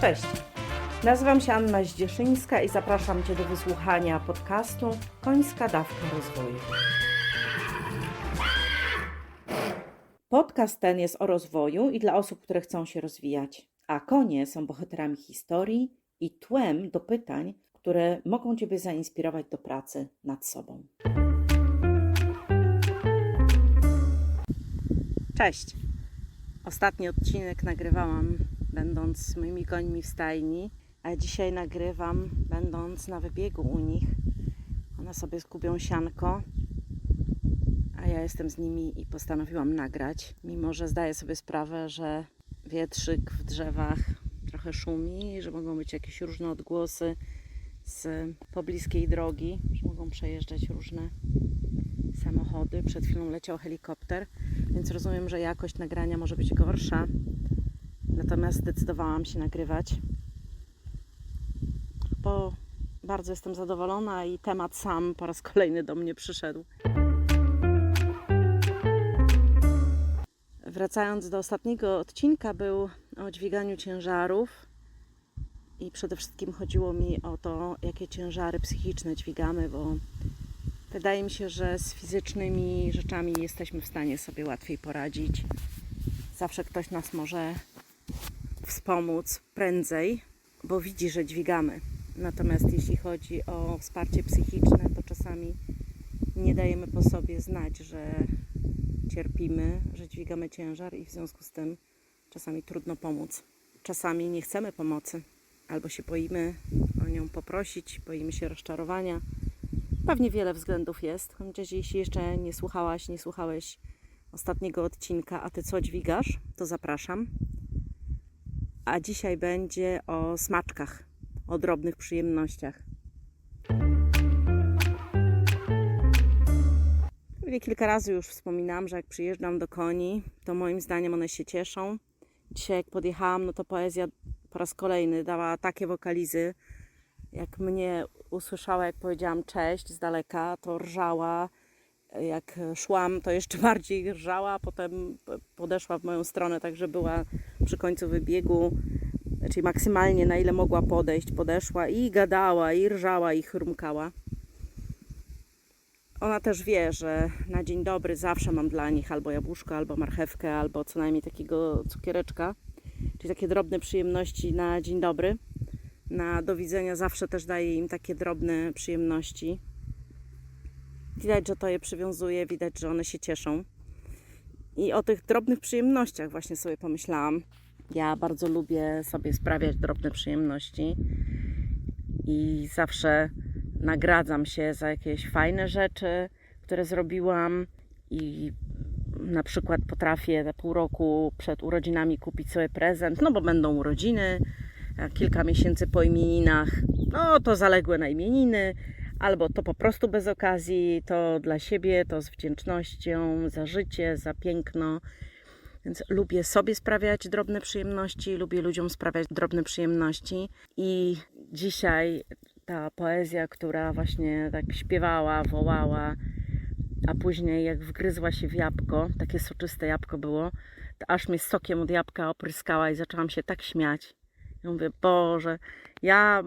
Cześć. Nazywam się Anna Zdzieszyńska i zapraszam Cię do wysłuchania podcastu Końska Dawka Rozwoju. Podcast ten jest o rozwoju i dla osób, które chcą się rozwijać, a konie są bohaterami historii i tłem do pytań, które mogą Ciebie zainspirować do pracy nad sobą. Cześć. Ostatni odcinek nagrywałam będąc z moimi końmi w stajni, a dzisiaj nagrywam będąc na wybiegu u nich. One sobie skubią sianko, a ja jestem z nimi i postanowiłam nagrać, mimo że zdaję sobie sprawę, że wietrzyk w drzewach trochę szumi, że mogą być jakieś różne odgłosy z pobliskiej drogi, że mogą przejeżdżać różne samochody. Przed chwilą leciał helikopter, więc rozumiem, że jakość nagrania może być gorsza. Natomiast zdecydowałam się nagrywać, bo bardzo jestem zadowolona i temat sam po raz kolejny do mnie przyszedł. Wracając do ostatniego odcinka, był o dźwiganiu ciężarów. I przede wszystkim chodziło mi o to, jakie ciężary psychiczne dźwigamy, bo wydaje mi się, że z fizycznymi rzeczami jesteśmy w stanie sobie łatwiej poradzić. Zawsze ktoś nas może wspomóc prędzej, bo widzi, że dźwigamy. Natomiast jeśli chodzi o wsparcie psychiczne, to czasami nie dajemy po sobie znać, że cierpimy, że dźwigamy ciężar i w związku z tym czasami trudno pomóc. Czasami nie chcemy pomocy, albo się boimy o nią poprosić, boimy się rozczarowania. Pewnie wiele względów jest, chociaż jeśli jeszcze nie słuchałaś, nie słuchałeś ostatniego odcinka, a ty co dźwigasz, to zapraszam. A dzisiaj będzie o smaczkach, o drobnych przyjemnościach. Pewnie kilka razy już wspominałam, że jak przyjeżdżam do koni, to moim zdaniem one się cieszą. Dzisiaj jak podjechałam, no to poezja po raz kolejny dała takie wokalizy. Jak mnie usłyszała, jak powiedziałam cześć z daleka, to rżała. Jak szłam, to jeszcze bardziej rżała, potem podeszła w moją stronę, także była przy końcu wybiegu, czyli maksymalnie na ile mogła podejść, podeszła i gadała, i rżała, i chrumkała. Ona też wie, że na dzień dobry zawsze mam dla nich albo jabłuszko, albo marchewkę, albo co najmniej takiego cukiereczka, czyli takie drobne przyjemności na dzień dobry. Na do widzenia zawsze też daję im takie drobne przyjemności. Widać, że to je przywiązuje, widać, że one się cieszą. I o tych drobnych przyjemnościach właśnie sobie pomyślałam. Ja bardzo lubię sobie sprawiać drobne przyjemności i zawsze nagradzam się za jakieś fajne rzeczy, które zrobiłam i na przykład potrafię za pół roku przed urodzinami kupić sobie prezent, no bo będą urodziny, kilka miesięcy po imieninach, no to zaległe na imieniny, albo to po prostu bez okazji, to dla siebie, to z wdzięcznością za życie, za piękno. Więc lubię sobie sprawiać drobne przyjemności, lubię ludziom sprawiać drobne przyjemności. I dzisiaj ta poezja, która właśnie tak śpiewała, wołała, a później jak wgryzła się w jabłko, takie soczyste jabłko było, aż mnie sokiem od jabłka opryskała i zaczęłam się tak śmiać. Ja mówię, Boże, ja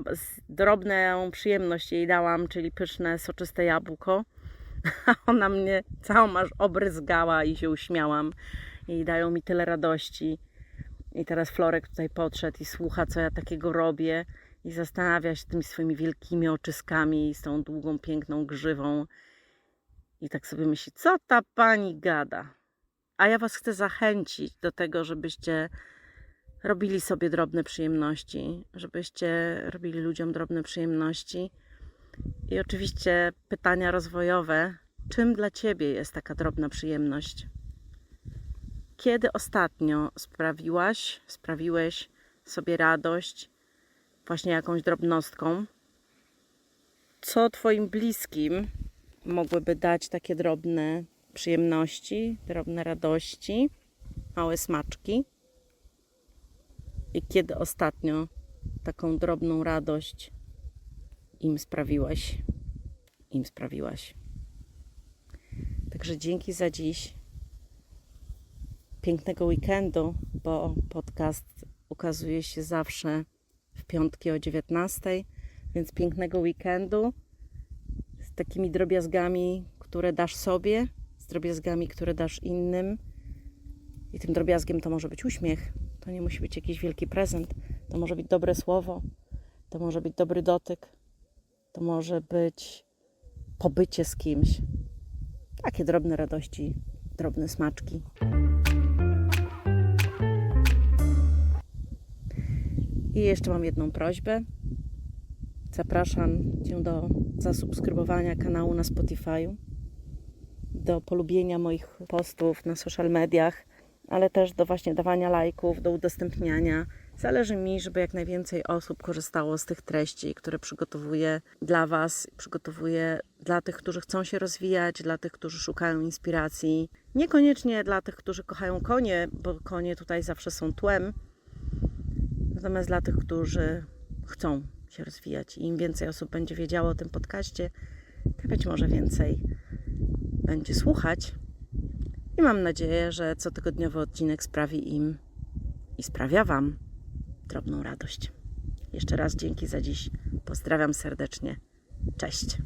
drobną przyjemność jej dałam, czyli pyszne, soczyste jabłko, a ona mnie całą aż obryzgała i się uśmiałam. I dają mi tyle radości. I teraz Florek tutaj podszedł i słucha, co ja takiego robię i zastanawia się tymi swoimi wielkimi oczyskami i z tą długą, piękną grzywą. I tak sobie myśli, co ta pani gada? A ja was chcę zachęcić do tego, żebyście robili sobie drobne przyjemności, żebyście robili ludziom drobne przyjemności. I oczywiście pytania rozwojowe, czym dla ciebie jest taka drobna przyjemność? Kiedy ostatnio sprawiłaś, sprawiłeś sobie radość właśnie jakąś drobnostką? Co Twoim bliskim mogłyby dać takie drobne przyjemności, drobne radości, małe smaczki? I kiedy ostatnio taką drobną radość im sprawiłaś, im sprawiłaś? Także dzięki za dziś pięknego weekendu, bo podcast ukazuje się zawsze w piątki o 19, więc pięknego weekendu z takimi drobiazgami, które dasz sobie, z drobiazgami, które dasz innym. I tym drobiazgiem to może być uśmiech, to nie musi być jakiś wielki prezent, to może być dobre słowo, to może być dobry dotyk, to może być pobycie z kimś. Takie drobne radości, drobne smaczki. I jeszcze mam jedną prośbę. Zapraszam Cię do zasubskrybowania kanału na Spotify, do polubienia moich postów na social mediach, ale też do właśnie dawania lajków, do udostępniania. Zależy mi, żeby jak najwięcej osób korzystało z tych treści, które przygotowuję dla Was, przygotowuję dla tych, którzy chcą się rozwijać, dla tych, którzy szukają inspiracji. Niekoniecznie dla tych, którzy kochają konie, bo konie tutaj zawsze są tłem, natomiast dla tych, którzy chcą się rozwijać. I im więcej osób będzie wiedziało o tym podcaście, tym być może więcej będzie słuchać. I mam nadzieję, że cotygodniowy odcinek sprawi im i sprawia Wam drobną radość. Jeszcze raz dzięki za dziś. Pozdrawiam serdecznie. Cześć.